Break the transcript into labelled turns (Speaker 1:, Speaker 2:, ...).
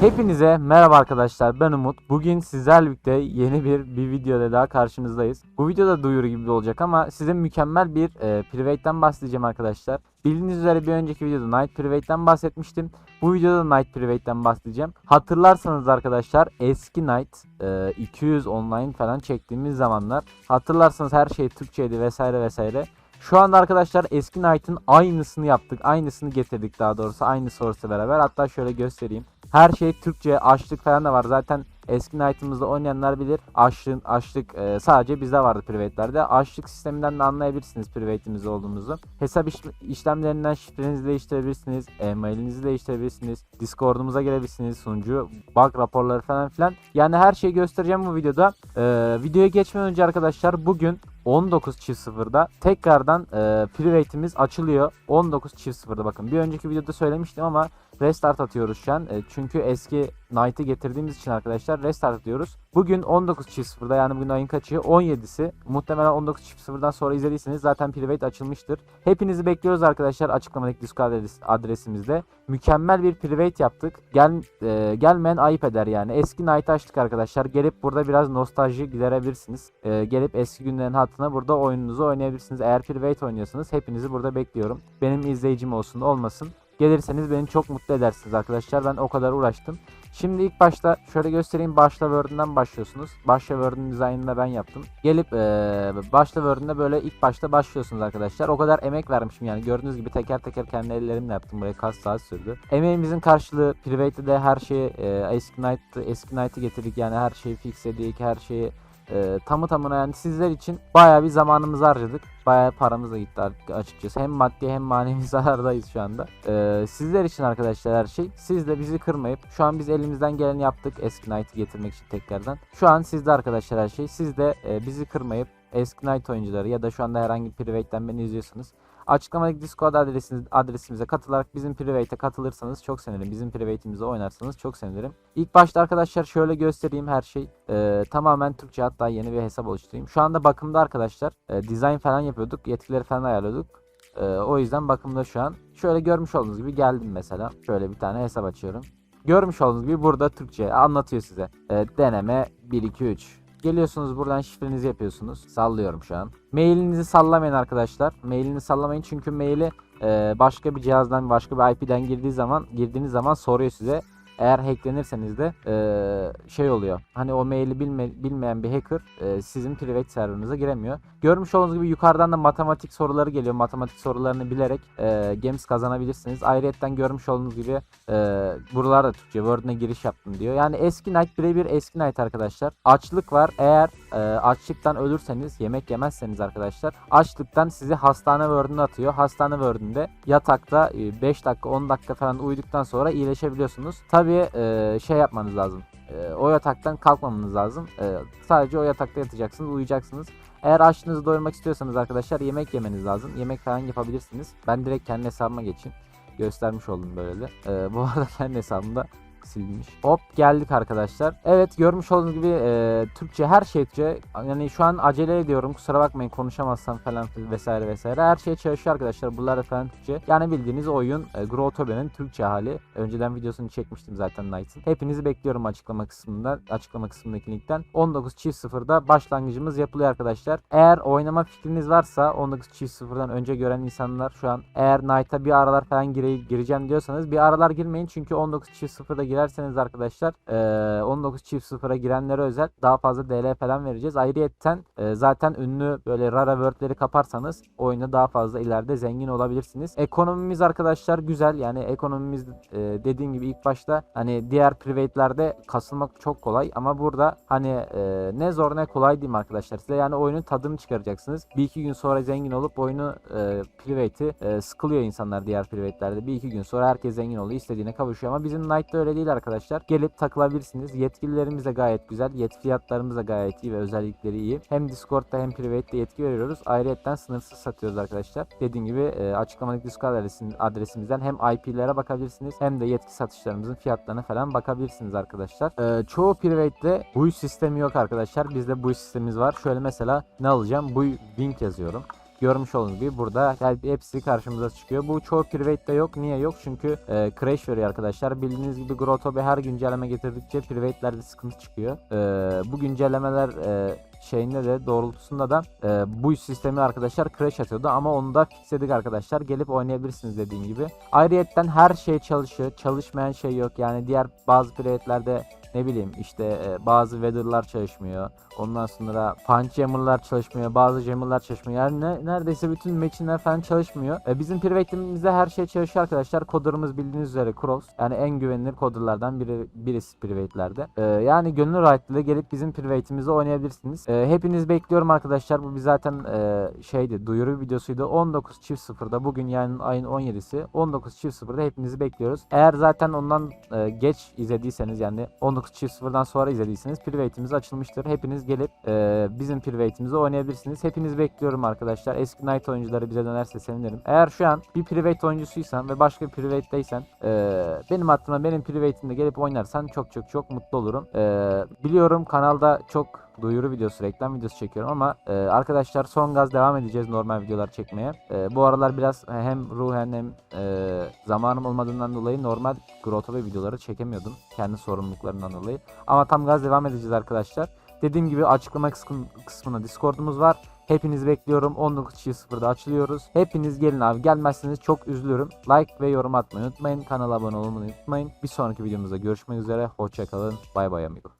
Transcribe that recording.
Speaker 1: Hepinize merhaba arkadaşlar ben Umut. Bugün sizlerle birlikte yeni bir bir videoda daha karşınızdayız. Bu videoda duyuru gibi olacak ama size mükemmel bir e, private'den bahsedeceğim arkadaşlar. Bildiğiniz üzere bir önceki videoda Night Private'den bahsetmiştim. Bu videoda Night Private'den bahsedeceğim. Hatırlarsanız arkadaşlar eski Night e, 200 online falan çektiğimiz zamanlar hatırlarsanız her şey Türkçeydi vesaire vesaire. Şu anda arkadaşlar eski Knight'ın aynısını yaptık. Aynısını getirdik daha doğrusu. Aynı sorusu beraber. Hatta şöyle göstereyim. Her şey Türkçe, açlık falan da var. Zaten eski Knight'ımızda oynayanlar bilir. Açlık, açlık e, sadece bizde vardı private'lerde. Açlık sisteminden de anlayabilirsiniz private'imizde olduğumuzu. Hesap iş- işlemlerinden şifrenizi değiştirebilirsiniz. E-mailinizi değiştirebilirsiniz. Discord'umuza gelebilirsiniz. Sunucu, bug raporları falan filan. Yani her şeyi göstereceğim bu videoda. E, videoya geçmeden önce arkadaşlar bugün 19.00'da tekrardan e, private'imiz açılıyor. 19.00'da bakın. Bir önceki videoda söylemiştim ama restart atıyoruz şu an. E, çünkü eski Knight'ı getirdiğimiz için arkadaşlar restart atıyoruz. Bugün 19.00'da yani bugün ayın kaçı? 17'si. Muhtemelen 19.00'dan sonra izlediyseniz zaten private açılmıştır. Hepinizi bekliyoruz arkadaşlar açıklamadaki Discord adres- adresimizde. Mükemmel bir private yaptık. Gel e, gelmeyen ayıp eder yani. Eski Night açtık arkadaşlar. Gelip burada biraz nostalji giderebilirsiniz. E, gelip eski günlerin hatırına burada oyununuzu oynayabilirsiniz. Eğer private oynuyorsanız hepinizi burada bekliyorum. Benim izleyicim olsun olmasın. Gelirseniz beni çok mutlu edersiniz arkadaşlar. Ben o kadar uğraştım. Şimdi ilk başta şöyle göstereyim. Başla Word'ünden başlıyorsunuz. Başla Word'ün dizaynını da ben yaptım. Gelip eee Başla Word'ünde böyle ilk başta başlıyorsunuz arkadaşlar. O kadar emek vermişim yani. Gördüğünüz gibi teker teker kendi ellerimle yaptım. Buraya kaç saat sürdü. Emeğimizin karşılığı Private'de her şeyi eee, eski Night'ı eski Night'ı getirdik. Yani her şeyi fixledik. Her şeyi eee, tamı tamına yani sizler için bayağı bir zamanımızı harcadık. Bayağı paramız da gitti açıkçası. Hem maddi hem manevi zarardayız şu anda. Ee, sizler için arkadaşlar her şey. Siz de bizi kırmayıp şu an biz elimizden geleni yaptık eski Knight'ı getirmek için tekrardan. Şu an sizde arkadaşlar her şey. Siz de e, bizi kırmayıp eski Knight oyuncuları ya da şu anda herhangi bir private'den beni izliyorsanız açıklamadaki Discord adresiniz, adresimize katılarak bizim private'e katılırsanız çok sevinirim. Bizim private'imize oynarsanız çok sevinirim. İlk başta arkadaşlar şöyle göstereyim her şey. Ee, tamamen Türkçe hatta yeni bir hesap oluşturayım. Şu anda bakımda arkadaşlar. E, design falan yapıyorduk. Yetkileri falan ayarlıyorduk. Ee, o yüzden bakımda şu an. Şöyle görmüş olduğunuz gibi geldim mesela. Şöyle bir tane hesap açıyorum. Görmüş olduğunuz gibi burada Türkçe anlatıyor size. Ee, deneme 1 2 3. Geliyorsunuz buradan şifrenizi yapıyorsunuz. Sallıyorum şu an. Mailinizi sallamayın arkadaşlar. Mailini sallamayın çünkü maili başka bir cihazdan başka bir IP'den girdiği zaman girdiğiniz zaman soruyor size. Eğer hacklenirseniz de e, şey oluyor. Hani o maili bilme, bilmeyen bir hacker e, sizin private serverınıza giremiyor. Görmüş olduğunuz gibi yukarıdan da matematik soruları geliyor. Matematik sorularını bilerek e, games kazanabilirsiniz. Ayrıyetten görmüş olduğunuz gibi e, buralarda Türkçe Word'una giriş yaptım diyor. Yani eski Night birebir eski Night arkadaşlar. Açlık var. Eğer e, açlıktan ölürseniz yemek yemezseniz arkadaşlar açlıktan sizi hastane Word'una atıyor. Hastane Word'ünde yatakta e, 5 dakika 10 dakika falan uyuduktan sonra iyileşebiliyorsunuz. Tabii e, şey yapmanız lazım. E, o yataktan kalkmamanız lazım. E, sadece o yatakta yatacaksınız, uyuyacaksınız. Eğer açlığınızı doyurmak istiyorsanız arkadaşlar yemek yemeniz lazım. Yemek falan yapabilirsiniz. Ben direkt kendi hesabıma geçeyim. Göstermiş oldum böyle de. E, bu arada kendi hesabımda silmiş. Hop geldik arkadaşlar. Evet görmüş olduğunuz gibi e, Türkçe her şey Türkçe. Yani şu an acele ediyorum. Kusura bakmayın konuşamazsam falan vesaire vesaire. Her şey çalışıyor arkadaşlar. Bunlar falan Türkçe. Yani bildiğiniz oyun e, Grottobe'nin Türkçe hali. Önceden videosunu çekmiştim zaten Knight'ın. Hepinizi bekliyorum açıklama kısmından. Açıklama kısmındaki linkten. 19.00'da başlangıcımız yapılıyor arkadaşlar. Eğer oynama fikriniz varsa 19.00'dan önce gören insanlar şu an eğer Knight'a bir aralar falan gire, gireceğim diyorsanız bir aralar girmeyin çünkü 19.00'da girerseniz arkadaşlar e, 19.00'a girenlere özel daha fazla DL falan vereceğiz. Ayrıyetten e, zaten ünlü böyle rara wordleri kaparsanız oyunda daha fazla ileride zengin olabilirsiniz. Ekonomimiz arkadaşlar güzel yani ekonomimiz e, dediğim gibi ilk başta hani diğer private'lerde kasılmak çok kolay ama burada hani e, ne zor ne kolay diyeyim arkadaşlar size yani oyunun tadını çıkaracaksınız. Bir iki gün sonra zengin olup oyunu e, private'i e, sıkılıyor insanlar diğer private'lerde. Bir iki gün sonra herkes zengin oluyor istediğine kavuşuyor ama bizim Knight'ta öyle değil arkadaşlar. Gelip takılabilirsiniz. Yetkililerimiz de gayet güzel. Yetki fiyatlarımız da gayet iyi ve özellikleri iyi. Hem Discord'da hem private'de yetki veriyoruz. Ayrıyetten sınırsız satıyoruz arkadaşlar. Dediğim gibi e, açıklamadaki Discord adresimizden hem IP'lere bakabilirsiniz hem de yetki satışlarımızın fiyatlarına falan bakabilirsiniz arkadaşlar. E, çoğu private'de bu sistemi yok arkadaşlar. Bizde bu sistemimiz var. Şöyle mesela ne alacağım? Bu Wing yazıyorum. Görmüş olduğunuz gibi burada hepsi karşımıza çıkıyor. Bu çoğu private'de yok. Niye yok? Çünkü e, crash veriyor arkadaşlar. Bildiğiniz gibi Grotto her güncelleme getirdikçe private'lerde sıkıntı çıkıyor. E, bu güncellemeler e, şeyinde de doğrultusunda da e, bu sistemi arkadaşlar crash atıyordu ama onu da fixledik arkadaşlar. Gelip oynayabilirsiniz dediğim gibi. Ayrıyetten her şey çalışıyor. Çalışmayan şey yok. Yani diğer bazı private'lerde ne bileyim işte e, bazı weather'lar çalışmıyor. Ondan sonra punch jammer'lar çalışmıyor. Bazı jammer'lar çalışmıyor. Yani ne- neredeyse bütün match'inler falan çalışmıyor. E, bizim private'imizde her şey çalışıyor arkadaşlar. Coder'ımız bildiğiniz üzere Cross. Yani en güvenilir coder'lardan biri birisi private'lerde. E, yani gönül rahatlığıyla gelip bizim private'imizi oynayabilirsiniz. E, hepiniz bekliyorum arkadaşlar. Bu bir zaten e, şeydi duyuru videosuydu. 19 çift sıfırda bugün yani ayın 17'si 19 çift sıfırda hepinizi bekliyoruz. Eğer zaten ondan e, geç izlediyseniz yani 19 çift sıfırdan sonra izlediyseniz private'imiz açılmıştır. Hepiniz gelip e, bizim private'imizi oynayabilirsiniz. Hepiniz bekliyorum arkadaşlar. Eski Knight oyuncuları bize dönerse sevinirim. Eğer şu an bir private oyuncusuysan ve başka bir private'deysen e, benim hatırıma benim private'imde gelip oynarsan çok çok çok mutlu olurum. E, biliyorum kanalda çok duyuru videosu, reklam videosu çekiyorum ama e, arkadaşlar son gaz devam edeceğiz normal videolar çekmeye. E, bu aralar biraz hem ruhen hem e, zamanım olmadığından dolayı normal grotto ve videoları çekemiyordum. Kendi sorumluluklarından dolayı. Ama tam gaz devam edeceğiz arkadaşlar. Dediğim gibi açıklama kısmı, kısmına Discord'umuz var. Hepinizi bekliyorum. 19.00'da açılıyoruz. Hepiniz gelin abi. Gelmezseniz çok üzülürüm. Like ve yorum atmayı unutmayın. Kanala abone olmayı unutmayın. Bir sonraki videomuzda görüşmek üzere. Hoşçakalın. Bay bay amigo.